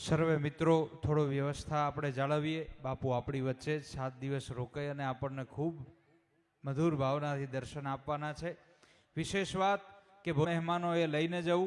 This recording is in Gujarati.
સર્વે મિત્રો, થોડો વ્યવસ્થા આપણે જાળવીએ. બાપુ આપણી વચ્ચે સાત દિવસ રોકાઈ અને આપણને ખૂબ મધુર ભાવનાથી દર્શન આપવાના છે. વિશેષ વાત કે મહેમાનો એ લઈને જવું.